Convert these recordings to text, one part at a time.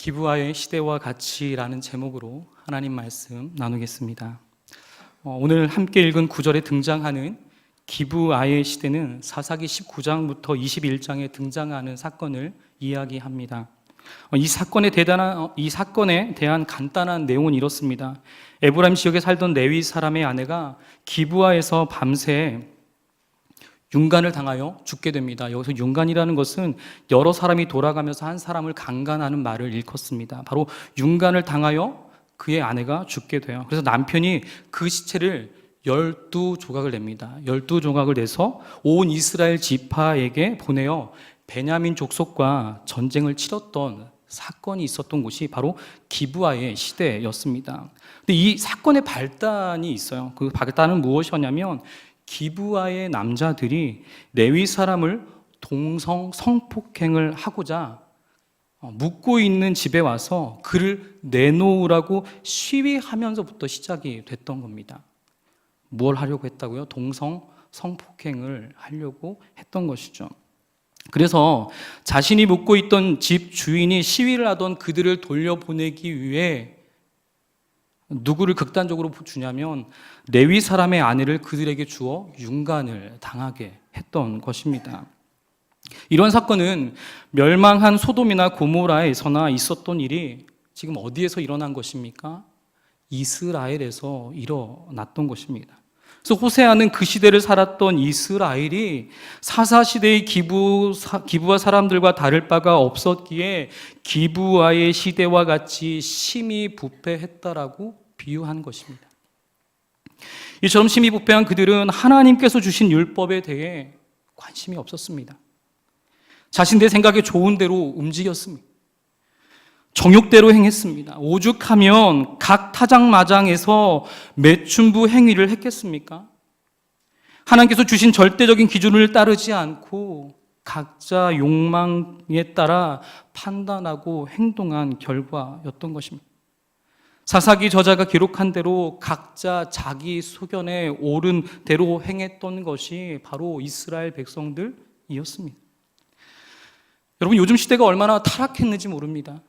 기부와의 시대와 가치라는 제목으로 하나님 말씀 나누겠습니다. 어, 오늘 함께 읽은 구절에 등장하는 기부아의 시대는 사사기 19장부터 21장에 등장하는 사건을 이야기합니다. 어, 이 사건에 대단한 어, 이 사건에 대한 간단한 내용은 이렇습니다. 에브라임 지역에 살던 레위 사람의 아내가 기부아에서 밤새 윤간을 당하여 죽게 됩니다. 여기서 윤간이라는 것은 여러 사람이 돌아가면서 한 사람을 강간하는 말을 일컫습니다. 바로 윤간을 당하여 그의 아내가 죽게 돼요. 그래서 남편이 그 시체를 열두 조각을 냅니다. 열두 조각을 내서 온 이스라엘 지파에게 보내어 베냐민 족속과 전쟁을 치렀던 사건이 있었던 곳이 바로 기부아의 시대였습니다. 근데 이 사건의 발단이 있어요. 그 발단은 무엇이었냐면 기부아의 남자들이 레위 사람을 동성 성폭행을 하고자 어, 묵고 있는 집에 와서 그를 내놓으라고 시위하면서부터 시작이 됐던 겁니다. 뭘 하려고 했다고요? 동성 성폭행을 하려고 했던 것이죠. 그래서 자신이 묵고 있던 집 주인이 시위를 하던 그들을 돌려보내기 위해 누구를 극단적으로 주냐면 레위 사람의 아내를 그들에게 주어 윤간을 당하게 했던 것입니다. 이런 사건은 멸망한 소돔이나 고모라에서나 있었던 일이 지금 어디에서 일어난 것입니까? 이스라엘에서 일어났던 것입니다. 그래서 호세아는 그 시대를 살았던 이스라엘이 사사 시대의 기부 기부와 사람들과 다를 바가 없었기에 기부와의 시대와 같이 심히 부패했다라고 비유한 것입니다. 이처럼 심히 부패한 그들은 하나님께서 주신 율법에 대해 관심이 없었습니다. 자신들 생각에 좋은 대로 움직였습니다. 정욕대로 행했습니다. 오죽하면 각 타장마장에서 매춘부 행위를 했겠습니까? 하나님께서 주신 절대적인 기준을 따르지 않고 각자 욕망에 따라 판단하고 행동한 결과였던 것입니다. 사사기 저자가 기록한 대로 각자 자기 소견에 옳은 대로 행했던 것이 바로 이스라엘 백성들이었습니다. 여러분 요즘 시대가 얼마나 타락했는지 모릅니다.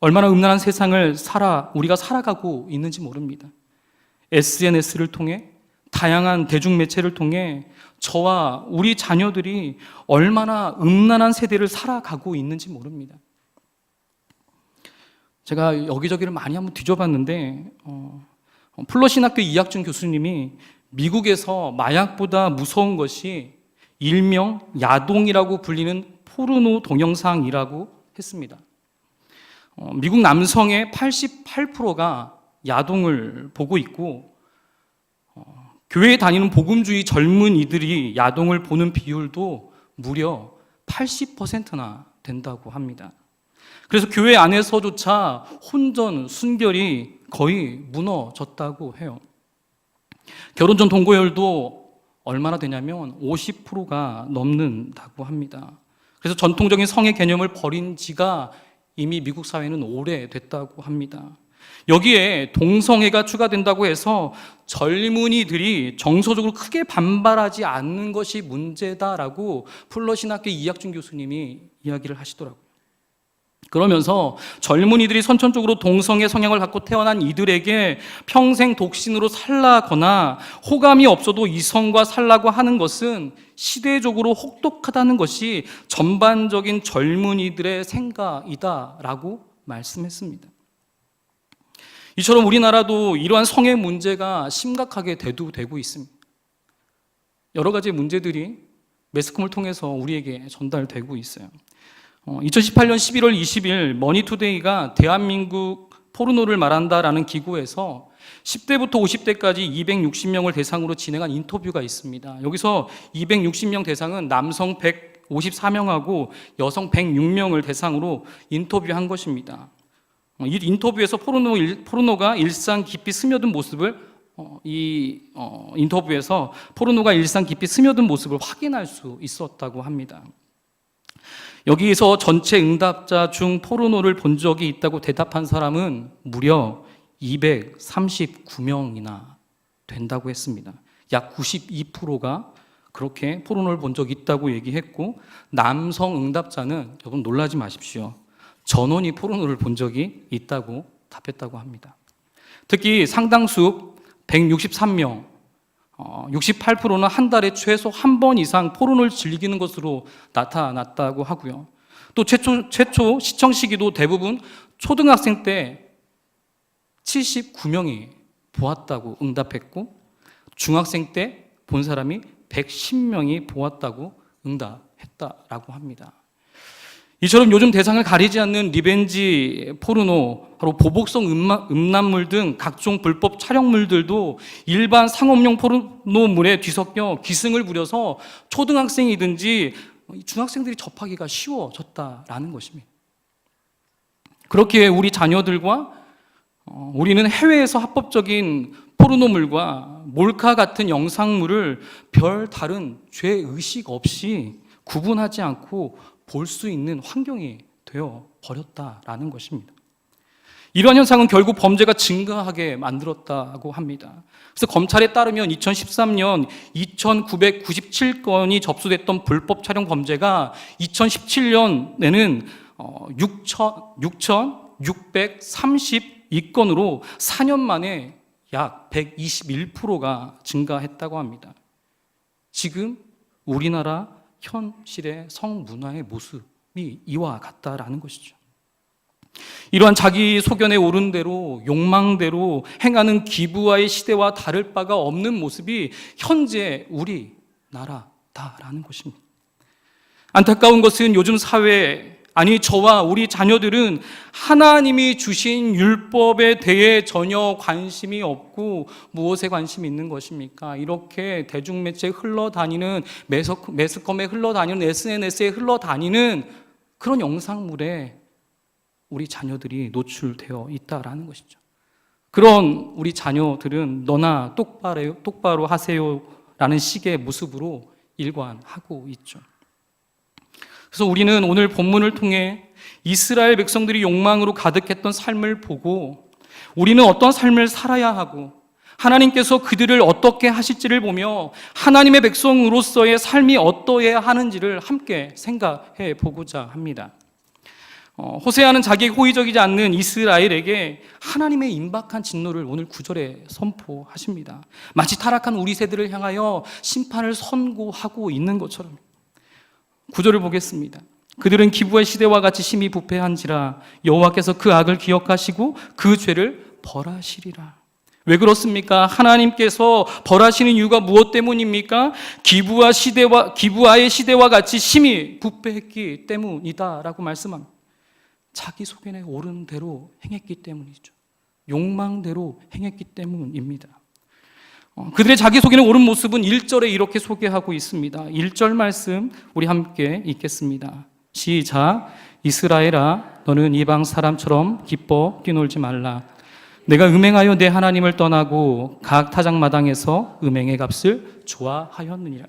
얼마나 음란한 세상을 살아 우리가 살아가고 있는지 모릅니다. SNS를 통해 다양한 대중 매체를 통해 저와 우리 자녀들이 얼마나 음란한 세대를 살아가고 있는지 모릅니다. 제가 여기저기를 많이 한번 뒤져봤는데 어, 플러신학교 이학준 교수님이 미국에서 마약보다 무서운 것이 일명 야동이라고 불리는 포르노 동영상이라고 했습니다. 어, 미국 남성의 88%가 야동을 보고 있고 어, 교회에 다니는 복음주의 젊은 이들이 야동을 보는 비율도 무려 80%나 된다고 합니다. 그래서 교회 안에서조차 혼전, 순결이 거의 무너졌다고 해요. 결혼 전 동거율도 얼마나 되냐면 50%가 넘는다고 합니다. 그래서 전통적인 성의 개념을 버린 지가 이미 미국 사회는 오래됐다고 합니다. 여기에 동성애가 추가된다고 해서 젊은이들이 정서적으로 크게 반발하지 않는 것이 문제다라고 플러신학교 이학준 교수님이 이야기를 하시더라고요. 그러면서 젊은이들이 선천적으로 동성애 성향을 갖고 태어난 이들에게 평생 독신으로 살라거나 호감이 없어도 이성과 살라고 하는 것은 시대적으로 혹독하다는 것이 전반적인 젊은이들의 생각이다라고 말씀했습니다. 이처럼 우리나라도 이러한 성의 문제가 심각하게 대두되고 있습니다. 여러 가지 문제들이 매스컴을 통해서 우리에게 전달되고 있어요. 2018년 11월 20일 머니투데이가 대한민국 포르노를 말한다라는 기구에서 10대부터 50대까지 260명을 대상으로 진행한 인터뷰가 있습니다. 여기서 260명 대상은 남성 154명하고 여성 106명을 대상으로 인터뷰한 것입니다. 어, 이 인터뷰에서 포르노, 포르노가 일상 깊이 스며든 모습을 어, 이 어, 인터뷰에서 포르노가 일상 깊이 스며든 모습을 확인할 수 있었다고 합니다. 여기서 전체 응답자 중 포르노를 본 적이 있다고 대답한 사람은 무려 239명이나 된다고 했습니다. 약 92%가 그렇게 포르노를 본 적이 있다고 얘기했고 남성 응답자는 여러분 놀라지 마십시오. 전원이 포르노를 본 적이 있다고 답했다고 합니다. 특히 상당수 163명, 68%는 한 달에 최소 한 번 이상 포르노를 즐기는 것으로 나타났다고 하고요. 또 최초, 최초 시청 시기도 대부분 초등학생 때 79명이 보았다고 응답했고 중학생 때 본 사람이 110명이 보았다고 응답했다라고 합니다. 이처럼 요즘 대상을 가리지 않는 리벤지 포르노, 바로 보복성 음란물 등 각종 불법 촬영물들도 일반 상업용 포르노물에 뒤섞여 기승을 부려서 초등학생이든지 중학생들이 접하기가 쉬워졌다라는 것입니다. 그렇기에 우리 자녀들과 어, 우리는 해외에서 합법적인 포르노물과 몰카 같은 영상물을 별 다른 죄 의식 없이 구분하지 않고 볼 수 있는 환경이 되어 버렸다라는 것입니다. 이러한 현상은 결국 범죄가 증가하게 만들었다고 합니다. 그래서 검찰에 따르면 2013년 2,997건이 접수됐던 불법 촬영 범죄가 2017년에는 6,632건으로 4년 만에 약 121%가 증가했다고 합니다. 지금 우리나라 현실의 성문화의 모습이 이와 같다라는 것이죠. 이러한 자기 소견에 오른 대로 욕망대로 행하는 기부와의 시대와 다를 바가 없는 모습이 현재 우리 나라다라는 것입니다. 안타까운 것은 요즘 사회 아니 저와 우리 자녀들은 하나님이 주신 율법에 대해 전혀 관심이 없고 무엇에 관심이 있는 것입니까? 이렇게 대중매체에 흘러다니는 매스컴에 흘러다니는 SNS에 흘러다니는 그런 영상물에 우리 자녀들이 노출되어 있다라는 것이죠. 그런 우리 자녀들은 너나 똑바로, 똑바로 하세요라는 식의 모습으로 일관하고 있죠. 그래서 우리는 오늘 본문을 통해 이스라엘 백성들이 욕망으로 가득했던 삶을 보고 우리는 어떤 삶을 살아야 하고 하나님께서 그들을 어떻게 하실지를 보며 하나님의 백성으로서의 삶이 어떠해야 하는지를 함께 생각해 보고자 합니다. 어, 호세아는 자기 호의적이지 않는 이스라엘에게 하나님의 임박한 진노를 오늘 구절에 선포하십니다. 마치 타락한 우리 세대를 향하여 심판을 선고하고 있는 것처럼. 구절을 보겠습니다. 그들은 기부의 시대와 같이 심히 부패한지라 여호와께서 그 악을 기억하시고 그 죄를 벌하시리라. 왜 그렇습니까? 하나님께서 벌하시는 이유가 무엇 때문입니까? 기부와 시대와 기부와의 시대와 같이 심히 부패했기 때문이다라고 말씀합니다. 자기 소견에 옳은 대로 행했기 때문이죠. 욕망대로 행했기 때문입니다. 어, 그들의 자기 소개는 옳은 모습은 1절에 이렇게 소개하고 있습니다. 1절 말씀 우리 함께 읽겠습니다. 시작. 이스라엘아 너는 이방 사람처럼 기뻐 뛰놀지 말라. 내가 음행하여 내 하나님을 떠나고 각 타작마당에서 음행의 값을 좋아하였느니라.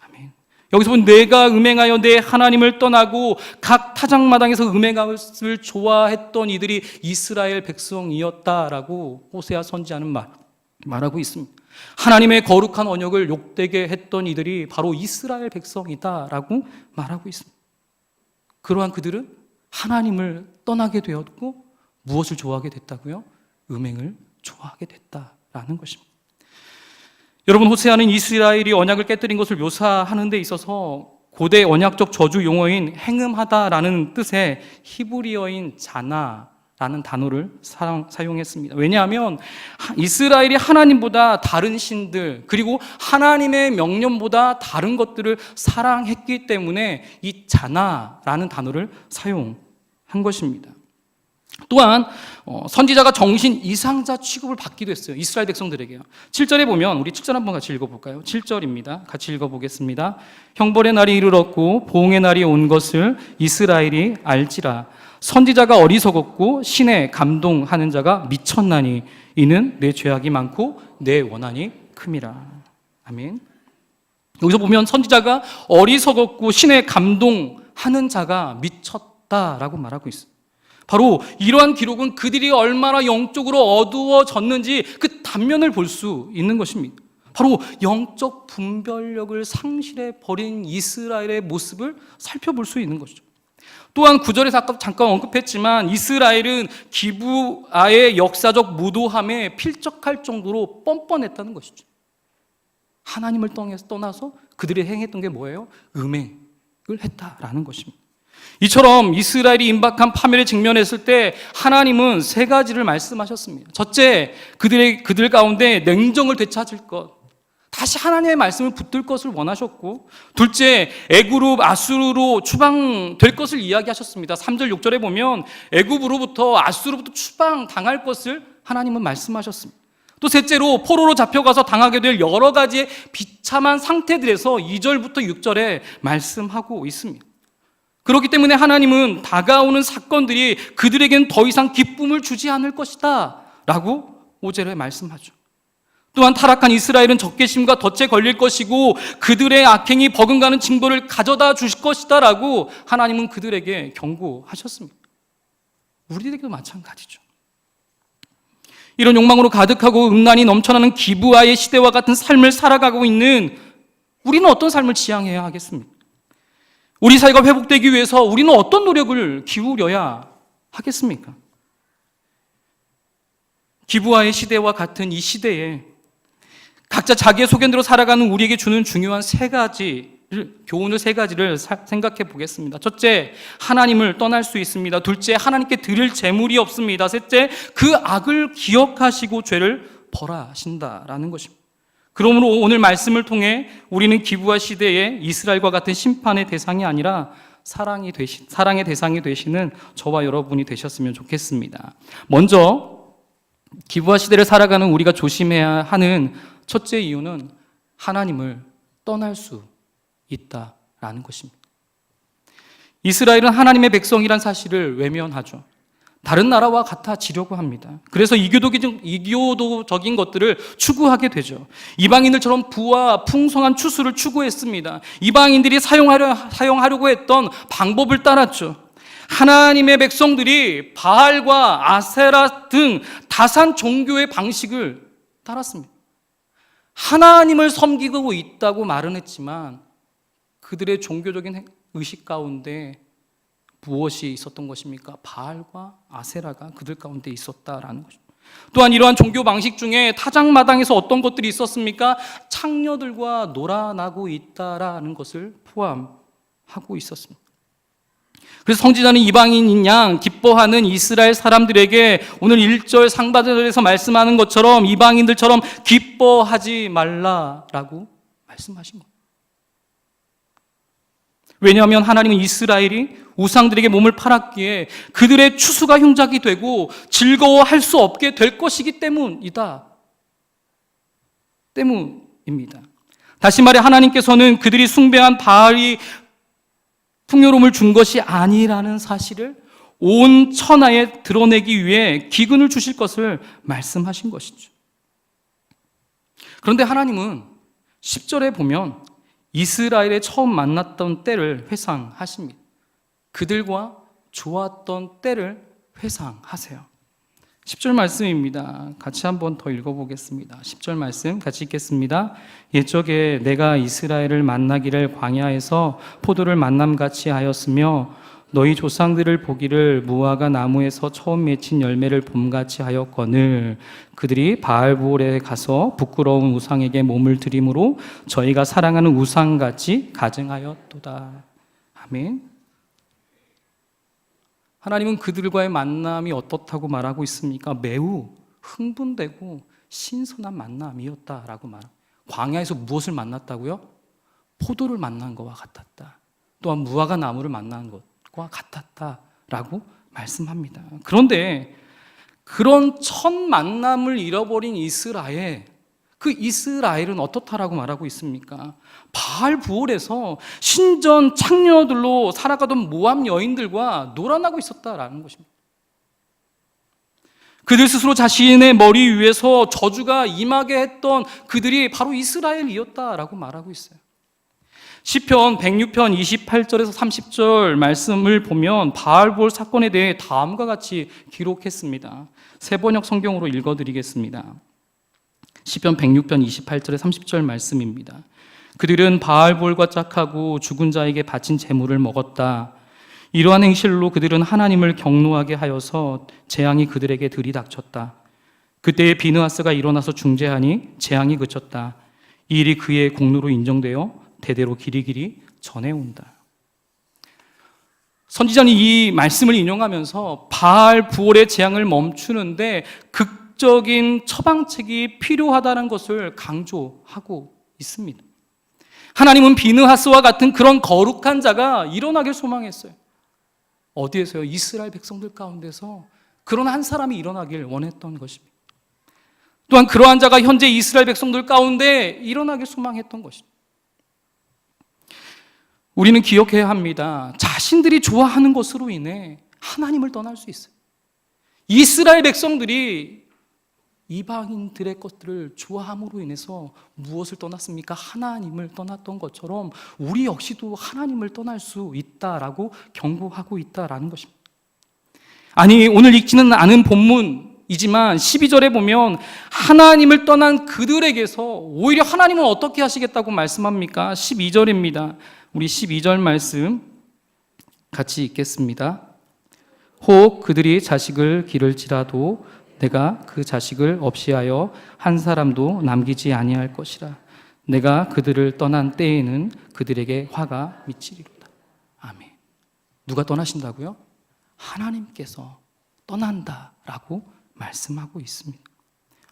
아멘. 여기서 보면 내가 음행하여 내 하나님을 떠나고 각 타작마당에서 음행의 값을 좋아했던 이들이 이스라엘 백성이었다라고 호세아 선지하는 말 말하고 있습니다. 하나님의 거룩한 언역을 욕되게 했던 이들이 바로 이스라엘 백성이다라고 말하고 있습니다. 그러한 그들은 하나님을 떠나게 되었고 무엇을 좋아하게 됐다고요? 음행을 좋아하게 됐다라는 것입니다. 여러분 호세아는 이스라엘이 언약을 깨뜨린 것을 묘사하는 데 있어서 고대 언약적 저주 용어인 행음하다라는 뜻의 히브리어인 자나 라는 단어를 사용했습니다. 왜냐하면 이스라엘이 하나님보다 다른 신들, 그리고 하나님의 명령보다 다른 것들을 사랑했기 때문에 이 자나라는 단어를 사용한 것입니다. 또한 어, 선지자가 정신 이상자 취급을 받기도 했어요. 이스라엘 백성들에게요. 7절에 보면 우리 7절 한번 같이 읽어볼까요? 7절입니다. 같이 읽어보겠습니다. 형벌의 날이 이르렀고 보응의 날이 온 것을 이스라엘이 알지라. 선지자가 어리석었고 신에 감동하는 자가 미쳤나니 이는 내 죄악이 많고 내 원한이 큼이라. 아멘. 여기서 보면 선지자가 어리석었고 신에 감동하는 자가 미쳤다라고 말하고 있어요. 바로 이러한 기록은 그들이 얼마나 영적으로 어두워졌는지 그 단면을 볼 수 있는 것입니다. 바로 영적 분별력을 상실해 버린 이스라엘의 모습을 살펴볼 수 있는 것이죠. 또한 구절에서 잠깐 언급했지만 이스라엘은 기부아의 역사적 무도함에 필적할 정도로 뻔뻔했다는 것이죠. 하나님을 떠나서 그들이 행했던 게 뭐예요? 음행을 했다라는 것입니다. 이처럼 이스라엘이 임박한 파멸에 직면했을 때 하나님은 세 가지를 말씀하셨습니다. 첫째, 그들의 그들 가운데 냉정을 되찾을 것. 다시 하나님의 말씀을 붙들 것을 원하셨고, 둘째, 애굽으로 아수르로 추방될 것을 이야기하셨습니다. 3절 6절에 보면 애굽으로부터 아수르로부터 추방 당할 것을 하나님은 말씀하셨습니다. 또 셋째로 포로로 잡혀가서 당하게 될 여러 가지의 비참한 상태들에서 2절부터 6절에 말씀하고 있습니다. 그렇기 때문에 하나님은 다가오는 사건들이 그들에겐 더 이상 기쁨을 주지 않을 것이다. 라고 5절에 말씀하죠. 또한 타락한 이스라엘은 적개심과 덫에 걸릴 것이고 그들의 악행이 버금가는 징벌을 가져다 주실 것이다. 라고 하나님은 그들에게 경고하셨습니다. 우리에게도 마찬가지죠. 이런 욕망으로 가득하고 음란이 넘쳐나는 기부아의 시대와 같은 삶을 살아가고 있는 우리는 어떤 삶을 지향해야 하겠습니까? 우리 사회가 회복되기 위해서 우리는 어떤 노력을 기울여야 하겠습니까? 기부와의 시대와 같은 이 시대에 각자 자기의 소견대로 살아가는 우리에게 주는 중요한 세 가지를, 교훈을 세 가지를 사- 생각해 보겠습니다. 첫째, 하나님을 떠날 수 있습니다. 둘째, 하나님께 드릴 재물이 없습니다. 셋째, 그 악을 기억하시고 죄를 벌하신다라는 것입니다. 그러므로 오늘 말씀을 통해 우리는 기부와 시대에 이스라엘과 같은 심판의 대상이 아니라 사랑이 되시, 사랑의 대상이 되시는 저와 여러분이 되셨으면 좋겠습니다. 먼저 기부와 시대를 살아가는 우리가 조심해야 하는 첫째 이유는 하나님을 떠날 수 있다라는 것입니다. 이스라엘은 하나님의 백성이란 사실을 외면하죠. 다른 나라와 같아지려고 합니다. 그래서 이교도적인, 것들을 추구하게 되죠. 이방인들처럼 부와 풍성한 추수를 추구했습니다. 이방인들이 사용하려, 사용하려고 했던 방법을 따랐죠. 하나님의 백성들이 바알과 아세라 등 다산 종교의 방식을 따랐습니다. 하나님을 섬기고 있다고 말은 했지만 그들의 종교적인 의식 가운데 무엇이 있었던 것입니까? 바알과 아세라가 그들 가운데 있었다라는 거죠. 또한 이러한 종교 방식 중에 타작마당에서 어떤 것들이 있었습니까? 창녀들과 놀아나고 있다라는 것을 포함하고 있었습니다. 그래서 성지자는 이방인인 양 기뻐하는 이스라엘 사람들에게 오늘 1절 상바절에서 말씀하는 것처럼 이방인들처럼 기뻐하지 말라라고 말씀하신 겁니다. 왜냐하면 하나님은 이스라엘이 우상들에게 몸을 팔았기에 그들의 추수가 흉작이 되고 즐거워할 수 없게 될 것이기 때문이다. 때문입니다. 다시 말해 하나님께서는 그들이 숭배한 바알이 풍요로움을 준 것이 아니라는 사실을 온 천하에 드러내기 위해 기근을 주실 것을 말씀하신 것이죠. 그런데 하나님은 10절에 보면 이스라엘에 처음 만났던 때를 회상하십니다. 그들과 좋았던 때를 회상하세요. 10절 말씀입니다. 같이 한번 더 읽어보겠습니다. 10절 말씀 같이 읽겠습니다. 옛적에 내가 이스라엘을 만나기를 광야에서 포도를 만남같이 하였으며 너희 조상들을 보기를 무화과 나무에서 처음 맺힌 열매를 봄같이 하였거늘 그들이 바알볼에 가서 부끄러운 우상에게 몸을 들임으로 저희가 사랑하는 우상같이 가증하였도다. 아멘. 하나님은 그들과의 만남이 어떻다고 말하고 있습니까? 매우 흥분되고 신선한 만남이었다라고 말. 광야에서 무엇을 만났다고요? 포도를 만난 것과 같았다. 또한 무화과 나무를 만난 것과 같았다라고 말씀합니다. 그런데 그런 첫 만남을 잃어버린 이스라엘, 그 이스라엘은 어떻다라고 말하고 있습니까? 바알 부올에서 신전 창녀들로 살아가던 모함 여인들과 놀아나고 있었다라는 것입니다. 그들 스스로 자신의 머리 위에서 저주가 임하게 했던 그들이 바로 이스라엘이었다라고 말하고 있어요. 시편 106편 28절에서 30절 말씀을 보면 바알볼 사건에 대해 다음과 같이 기록했습니다. 세번역 성경으로 읽어 드리겠습니다. 시편 106편 28절에 30절 말씀입니다. 그들은 바알볼과 짝하고 죽은 자에게 바친 재물을 먹었다. 이러한 행실로 그들은 하나님을 경노하게 하여서 재앙이 그들에게 들이닥쳤다. 그때에 비느하스가 일어나서 중재하니 재앙이 그쳤다. 이 일이 그의 공로로 인정되어 대대로 길이길이 전해온다. 선지자는 이 말씀을 인용하면서 바알 부월의 재앙을 멈추는데 극적인 처방책이 필요하다는 것을 강조하고 있습니다. 하나님은 비느하스와 같은 그런 거룩한 자가 일어나길 소망했어요. 어디에서요? 이스라엘 백성들 가운데서 그런 한 사람이 일어나길 원했던 것입니다. 또한 그러한 자가 현재 이스라엘 백성들 가운데 일어나길 소망했던 것입니다. 우리는 기억해야 합니다. 자신들이 좋아하는 것으로 인해 하나님을 떠날 수 있어요. 이스라엘 백성들이 이방인들의 것들을 좋아함으로 인해서 무엇을 떠났습니까? 하나님을 떠났던 것처럼 우리 역시도 하나님을 떠날 수 있다라고 경고하고 있다라는 것입니다. 아니, 오늘 읽지는 않은 본문이지만 12절에 보면 하나님을 떠난 그들에게서 오히려 하나님은 어떻게 하시겠다고 말씀합니까? 12절입니다. 우리 12절 말씀 같이 읽겠습니다. 혹 그들이 자식을 기를지라도 내가 그 자식을 없이하여 한 사람도 남기지 아니할 것이라. 내가 그들을 떠난 때에는 그들에게 화가 미치리로다. 아멘. 누가 떠나신다고요? 하나님께서 떠난다라고 말씀하고 있습니다.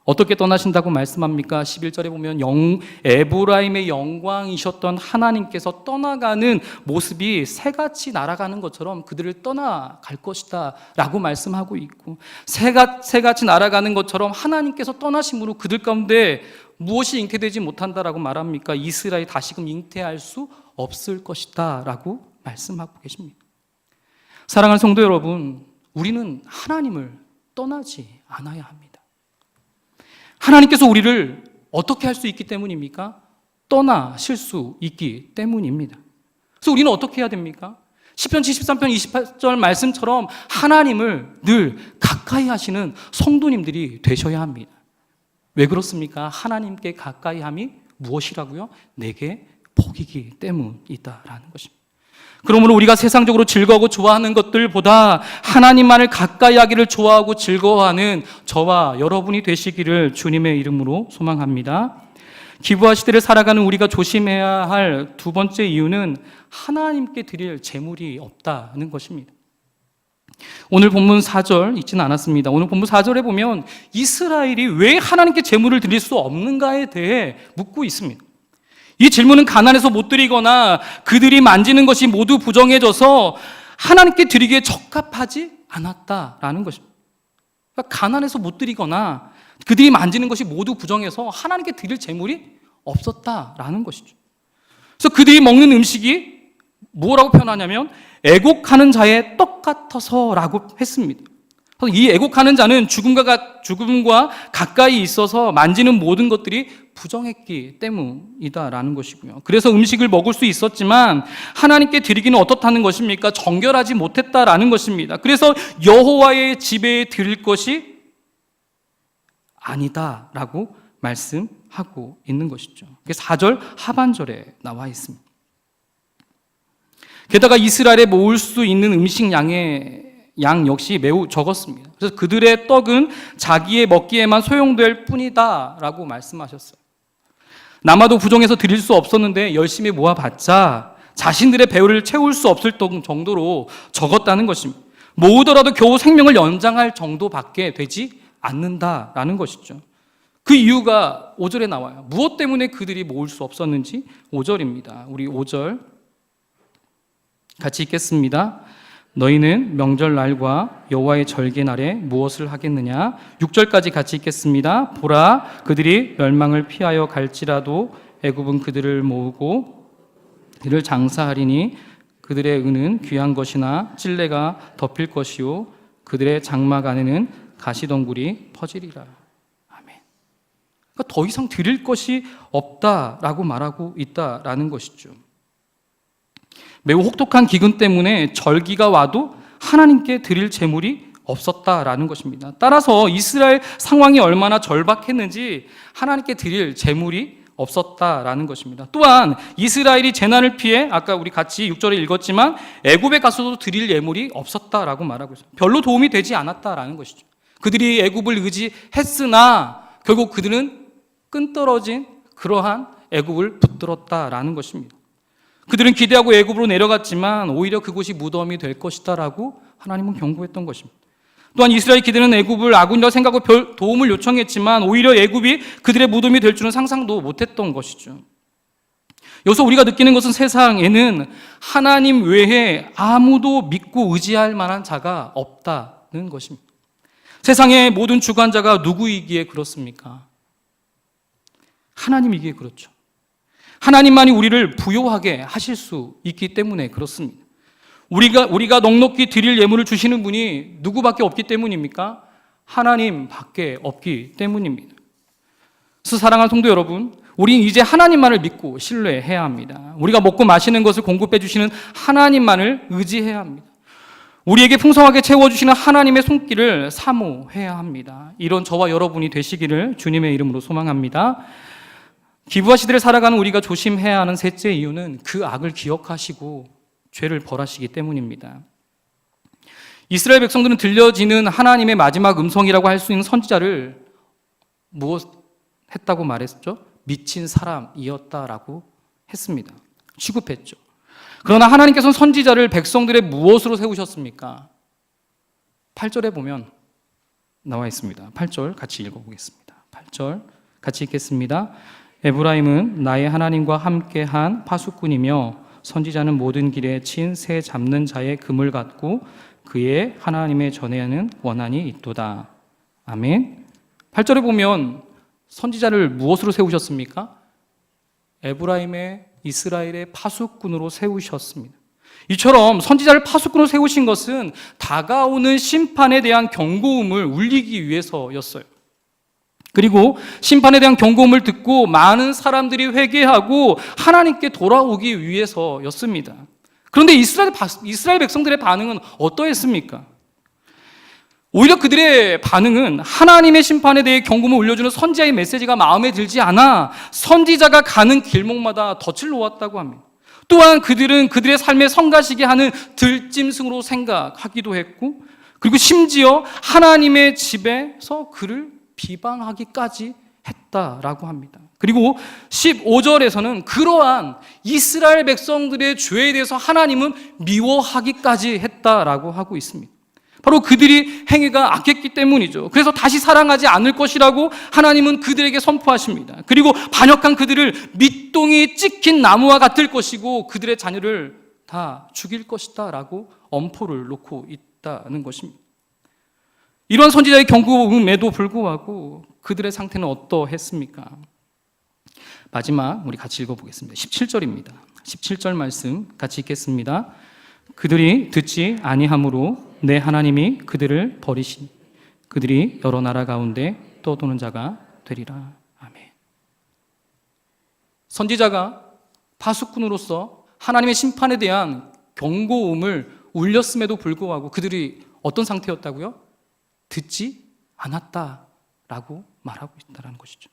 어떻게 떠나신다고 말씀합니까? 11절에 보면 영, 에브라임의 영광이셨던 하나님께서 떠나가는 모습이 새같이 날아가는 것처럼 그들을 떠나갈 것이다 라고 말씀하고 있고 새가, 새같이 날아가는 것처럼 하나님께서 떠나심으로 그들 가운데 무엇이 잉태되지 못한다라고 말합니까? 이스라엘이 다시금 잉태할 수 없을 것이다 라고 말씀하고 계십니다. 사랑하는 성도 여러분, 우리는 하나님을 떠나지 않아야 합니다. 하나님께서 우리를 어떻게 할 수 있기 때문입니까? 떠나실 수 있기 때문입니다. 그래서 우리는 어떻게 해야 됩니까? 10편 73편 28절 말씀처럼 하나님을 늘 가까이 하시는 성도님들이 되셔야 합니다. 왜 그렇습니까? 하나님께 가까이 함이 무엇이라고요? 내게 복이기 때문이다라는 것입니다. 그러므로 우리가 세상적으로 즐거워하고 좋아하는 것들보다 하나님만을 가까이 하기를 좋아하고 즐거워하는 저와 여러분이 되시기를 주님의 이름으로 소망합니다. 기부와 시대를 살아가는 우리가 조심해야 할 두 번째 이유는 하나님께 드릴 재물이 없다는 것입니다. 오늘 본문 4절 읽지는 않았습니다. 오늘 본문 4절에 보면 이스라엘이 왜 하나님께 재물을 드릴 수 없는가에 대해 묻고 있습니다. 이 질문은 가난해서 못 드리거나 그들이 만지는 것이 모두 부정해져서 하나님께 드리기에 적합하지 않았다라는 것입니다. 그러니까 가난해서 못 드리거나 그들이 만지는 것이 모두 부정해서 하나님께 드릴 재물이 없었다라는 것이죠. 그래서 그들이 먹는 음식이 뭐라고 표현하냐면 애곡하는 자의 떡 같아서라고 했습니다. 이 애곡하는 자는 죽음과, 죽음과 가까이 있어서 만지는 모든 것들이 부정했기 때문이다라는 것이고요. 그래서 음식을 먹을 수 있었지만 하나님께 드리기는 어떻다는 것입니까? 정결하지 못했다라는 것입니다. 그래서 여호와의 집에 드릴 것이 아니다라고 말씀하고 있는 것이죠. 4절 하반절에 나와 있습니다. 게다가 이스라엘에 모을 수 있는 음식 양의 양 역시 매우 적었습니다. 그래서 그들의 떡은 자기의 먹기에만 소용될 뿐이다라고 말씀하셨어요. 남아도 부정해서 드릴 수 없었는데 열심히 모아봤자 자신들의 배우를 채울 수 없을 정도로 적었다는 것입니다. 모으더라도 겨우 생명을 연장할 정도밖에 되지 않는다라는 것이죠. 그 이유가 5절에 나와요. 무엇 때문에 그들이 모을 수 없었는지 5절입니다. 우리 5절 같이 읽겠습니다. 너희는 명절날과 여호와의 절개날에 무엇을 하겠느냐? 6절까지 같이 읽겠습니다. 보라 그들이 멸망을 피하여 갈지라도 애굽은 그들을 모으고 그를 장사하리니 그들의 은은 귀한 것이나 찔레가 덮일 것이요 그들의 장막 안에는 가시덩굴이 퍼지리라. 아멘. 그러니까 더 이상 드릴 것이 없다라고 말하고 있다라는 것이죠. 매우 혹독한 기근 때문에 절기가 와도 하나님께 드릴 재물이 없었다라는 것입니다. 따라서 이스라엘 상황이 얼마나 절박했는지 하나님께 드릴 재물이 없었다라는 것입니다. 또한 이스라엘이 재난을 피해 아까 우리 같이 6절에 읽었지만 애굽에 가서도 드릴 예물이 없었다라고 말하고 있어요. 별로 도움이 되지 않았다라는 것이죠. 그들이 애굽을 의지했으나 결국 그들은 끈떨어진 그러한 애굽을 붙들었다라는 것입니다. 그들은 기대하고 애굽으로 내려갔지만 오히려 그곳이 무덤이 될 것이다라고 하나님은 경고했던 것입니다. 또한 이스라엘 기대는 애굽을 아군이라고 생각하고 별 도움을 요청했지만 오히려 애굽이 그들의 무덤이 될 줄은 상상도 못했던 것이죠. 여기서 우리가 느끼는 것은 세상에는 하나님 외에 아무도 믿고 의지할 만한 자가 없다는 것입니다. 세상의 모든 주관자가 누구이기에 그렇습니까? 하나님이기에 그렇죠. 하나님만이 우리를 부요하게 하실 수 있기 때문에 그렇습니다. 우리가 우리가 넉넉히 드릴 예물을 주시는 분이 누구밖에 없기 때문입니까? 하나님밖에 없기 때문입니다. 사랑하는 성도 여러분, 우리는 이제 하나님만을 믿고 신뢰해야 합니다. 우리가 먹고 마시는 것을 공급해 주시는 하나님만을 의지해야 합니다. 우리에게 풍성하게 채워주시는 하나님의 손길을 사모해야 합니다. 이런 저와 여러분이 되시기를 주님의 이름으로 소망합니다. 기부와 시대를 살아가는 우리가 조심해야 하는 셋째 이유는 그 악을 기억하시고 죄를 벌하시기 때문입니다. 이스라엘 백성들은 들려지는 하나님의 마지막 음성이라고 할 수 있는 선지자를 무엇 했다고 말했죠? 미친 사람이었다라고 했습니다. 취급했죠. 그러나 하나님께서는 선지자를 백성들의 무엇으로 세우셨습니까? 8절에 보면 나와 있습니다. 8절 같이 읽어보겠습니다. 8절 같이 읽겠습니다. 에브라임은 나의 하나님과 함께한 파수꾼이며 선지자는 모든 길에 친 새 잡는 자의 금을 갖고 그의 하나님의 전에는 원한이 있도다. 아멘. 8절에 보면 선지자를 무엇으로 세우셨습니까? 에브라임의 이스라엘의 파수꾼으로 세우셨습니다. 이처럼 선지자를 파수꾼으로 세우신 것은 다가오는 심판에 대한 경고음을 울리기 위해서였어요. 그리고 심판에 대한 경고음을 듣고 많은 사람들이 회개하고 하나님께 돌아오기 위해서였습니다. 그런데 이스라엘, 이스라엘 백성들의 반응은 어떠했습니까? 오히려 그들의 반응은 하나님의 심판에 대해 경고음을 울려주는 선지자의 메시지가 마음에 들지 않아 선지자가 가는 길목마다 덫을 놓았다고 합니다. 또한 그들은 그들의 삶에 성가시게 하는 들짐승으로 생각하기도 했고, 그리고 심지어 하나님의 집에서 그를 비방하기까지 했다라고 합니다. 그리고 15절에서는 그러한 이스라엘 백성들의 죄에 대해서 하나님은 미워하기까지 했다라고 하고 있습니다. 바로 그들이 행위가 악했기 때문이죠. 그래서 다시 사랑하지 않을 것이라고 하나님은 그들에게 선포하십니다. 그리고 반역한 그들을 밑동이 찍힌 나무와 같을 것이고 그들의 자녀를 다 죽일 것이다라고 엄포를 놓고 있다는 것입니다. 이러한 선지자의 경고음에도 불구하고 그들의 상태는 어떠했습니까? 마지막 우리 같이 읽어보겠습니다. 17절입니다. 17절 말씀 같이 읽겠습니다. 그들이 듣지 아니함으로 내 하나님이 그들을 버리신 그들이 여러 나라 가운데 떠도는 자가 되리라. 아멘. 선지자가 파수꾼으로서 하나님의 심판에 대한 경고음을 울렸음에도 불구하고 그들이 어떤 상태였다고요? 듣지 않았다라고 말하고 있다는 것이죠.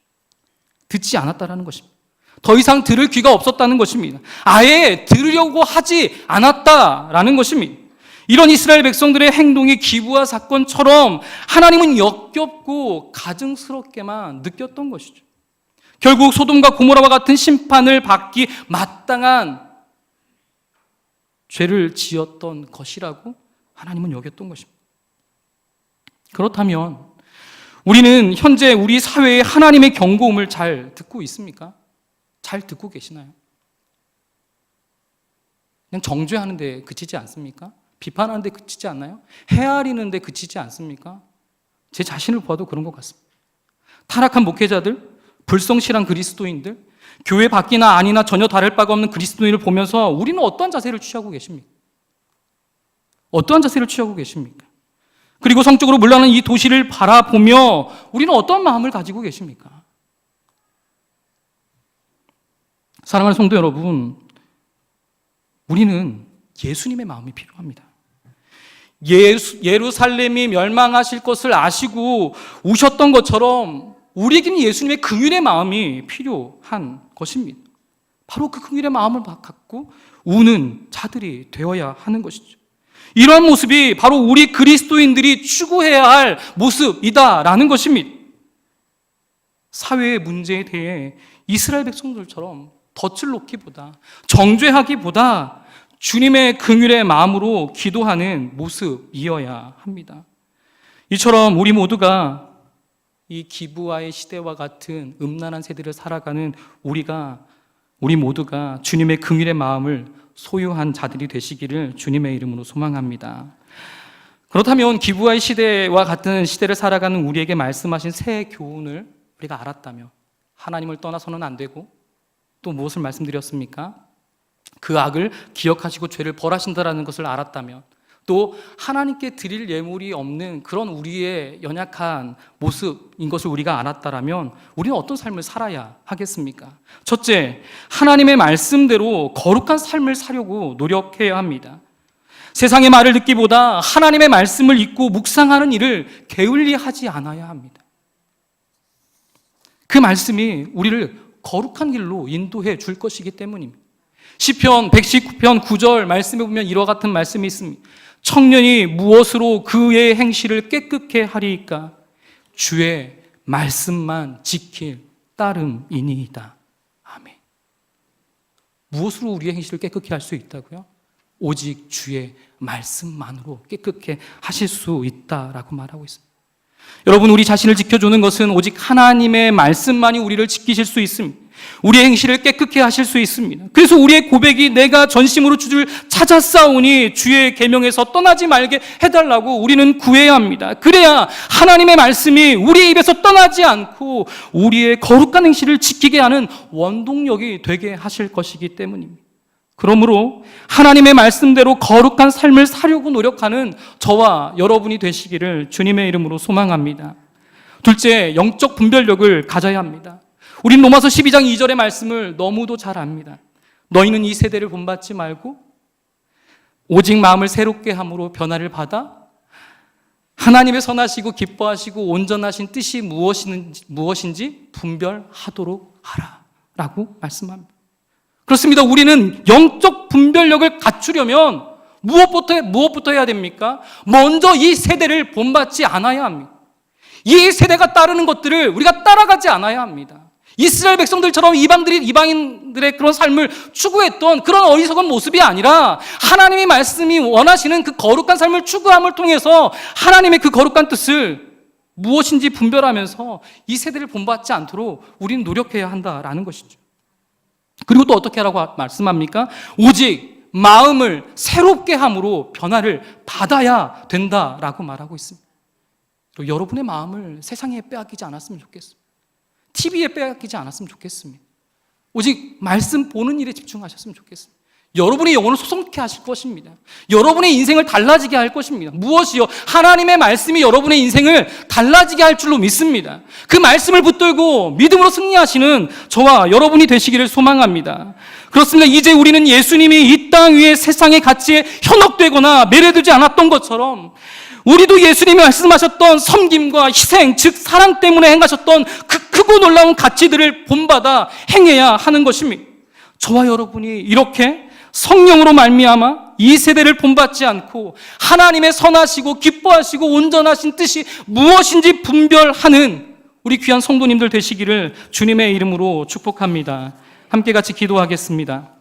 듣지 않았다라는 것입니다. 더 이상 들을 귀가 없었다는 것입니다. 아예 들으려고 하지 않았다라는 것입니다. 이런 이스라엘 백성들의 행동이 기부와 사건처럼 하나님은 역겹고 가증스럽게만 느꼈던 것이죠. 결국 소돔과 고모라와 같은 심판을 받기 마땅한 죄를 지었던 것이라고 하나님은 여겼던 것입니다. 그렇다면 우리는 현재 우리 사회에 하나님의 경고음을 잘 듣고 있습니까? 잘 듣고 계시나요? 그냥 정죄하는 데 그치지 않습니까? 비판하는 데 그치지 않나요? 헤아리는 데 그치지 않습니까? 제 자신을 봐도 그런 것 같습니다. 타락한 목회자들, 불성실한 그리스도인들, 교회 밖이나 아니나 전혀 다를 바가 없는 그리스도인을 보면서 우리는 어떠한 자세를 취하고 계십니까? 어떠한 자세를 취하고 계십니까? 그리고 성적으로 물러나는 이 도시를 바라보며 우리는 어떤 마음을 가지고 계십니까? 사랑하는 성도 여러분, 우리는 예수님의 마음이 필요합니다. 예수, 예루살렘이 멸망하실 것을 아시고 우셨던 것처럼 우리에게는 예수님의 긍휼의 마음이 필요한 것입니다. 바로 그 긍휼의 마음을 갖고 우는 자들이 되어야 하는 것이죠. 이러한 모습이 바로 우리 그리스도인들이 추구해야 할 모습이다라는 것입니다. 사회의 문제에 대해 이스라엘 백성들처럼 덫을 놓기보다 정죄하기보다 주님의 긍휼의 마음으로 기도하는 모습이어야 합니다. 이처럼 우리 모두가 이 기부와의 시대와 같은 음란한 세대를 살아가는 우리가 우리 모두가 주님의 긍휼의 마음을 소유한 자들이 되시기를 주님의 이름으로 소망합니다. 그렇다면 기부와의 시대와 같은 시대를 살아가는 우리에게 말씀하신 새 교훈을 우리가 알았다면 하나님을 떠나서는 안 되고 또 무엇을 말씀드렸습니까? 그 악을 기억하시고 죄를 벌하신다라는 것을 알았다면 또 하나님께 드릴 예물이 없는 그런 우리의 연약한 모습인 것을 우리가 알았다라면 우리는 어떤 삶을 살아야 하겠습니까? 첫째, 하나님의 말씀대로 거룩한 삶을 사려고 노력해야 합니다. 세상의 말을 듣기보다 하나님의 말씀을 읽고 묵상하는 일을 게을리 하지 않아야 합니다. 그 말씀이 우리를 거룩한 길로 인도해 줄 것이기 때문입니다. 시편 119편 9절 말씀에 보면 이와 같은 말씀이 있습니다. 청년이 무엇으로 그의 행실을 깨끗게 하리이까? 주의 말씀만 지킬 따름이니이다. 아멘. 무엇으로 우리의 행실을 깨끗게 할 수 있다고요? 오직 주의 말씀만으로 깨끗게 하실 수 있다라고 말하고 있습니다. 여러분, 우리 자신을 지켜주는 것은 오직 하나님의 말씀만이 우리를 지키실 수 있습니다. 우리의 행실을 깨끗게 하실 수 있습니다. 그래서 우리의 고백이 내가 전심으로 주를 찾았사오니 주의 계명에서 떠나지 말게 해달라고 우리는 구해야 합니다. 그래야 하나님의 말씀이 우리의 입에서 떠나지 않고 우리의 거룩한 행실을 지키게 하는 원동력이 되게 하실 것이기 때문입니다. 그러므로 하나님의 말씀대로 거룩한 삶을 사려고 노력하는 저와 여러분이 되시기를 주님의 이름으로 소망합니다. 둘째, 영적 분별력을 가져야 합니다. 우린 로마서 12장 2절의 말씀을 너무도 잘 압니다. 너희는 이 세대를 본받지 말고 오직 마음을 새롭게 함으로 변화를 받아 하나님의 선하시고 기뻐하시고 온전하신 뜻이 무엇인지, 무엇인지 분별하도록 하라. 라고 말씀합니다. 그렇습니다. 우리는 영적 분별력을 갖추려면 무엇부터, 무엇부터 해야 됩니까? 먼저 이 세대를 본받지 않아야 합니다. 이 세대가 따르는 것들을 우리가 따라가지 않아야 합니다. 이스라엘 백성들처럼 이방들이 이방인들의 그런 삶을 추구했던 그런 어리석은 모습이 아니라 하나님의 말씀이 원하시는 그 거룩한 삶을 추구함을 통해서 하나님의 그 거룩한 뜻을 무엇인지 분별하면서 이 세대를 본받지 않도록 우리는 노력해야 한다라는 것이죠. 그리고 또 어떻게 하라고 말씀합니까? 오직 마음을 새롭게 함으로 변화를 받아야 된다라고 말하고 있습니다. 여러분의 마음을 세상에 빼앗기지 않았으면 좋겠습니다. TV에 빼앗기지 않았으면 좋겠습니다. 오직 말씀 보는 일에 집중하셨으면 좋겠습니다. 여러분의 영혼을 소송케 하실 것입니다. 여러분의 인생을 달라지게 할 것입니다. 무엇이요? 하나님의 말씀이 여러분의 인생을 달라지게 할 줄로 믿습니다. 그 말씀을 붙들고 믿음으로 승리하시는 저와 여러분이 되시기를 소망합니다. 그렇습니다. 이제 우리는 예수님이 이 땅 위에 세상의 가치에 현혹되거나 매료되지 않았던 것처럼 우리도 예수님이 말씀하셨던 섬김과 희생, 즉 사랑 때문에 행하셨던 그 크고 놀라운 가치들을 본받아 행해야 하는 것입니다. 저와 여러분이 이렇게 성령으로 말미암아 이 세대를 본받지 않고 하나님의 선하시고 기뻐하시고 온전하신 뜻이 무엇인지 분별하는 우리 귀한 성도님들 되시기를 주님의 이름으로 축복합니다. 함께 같이 기도하겠습니다.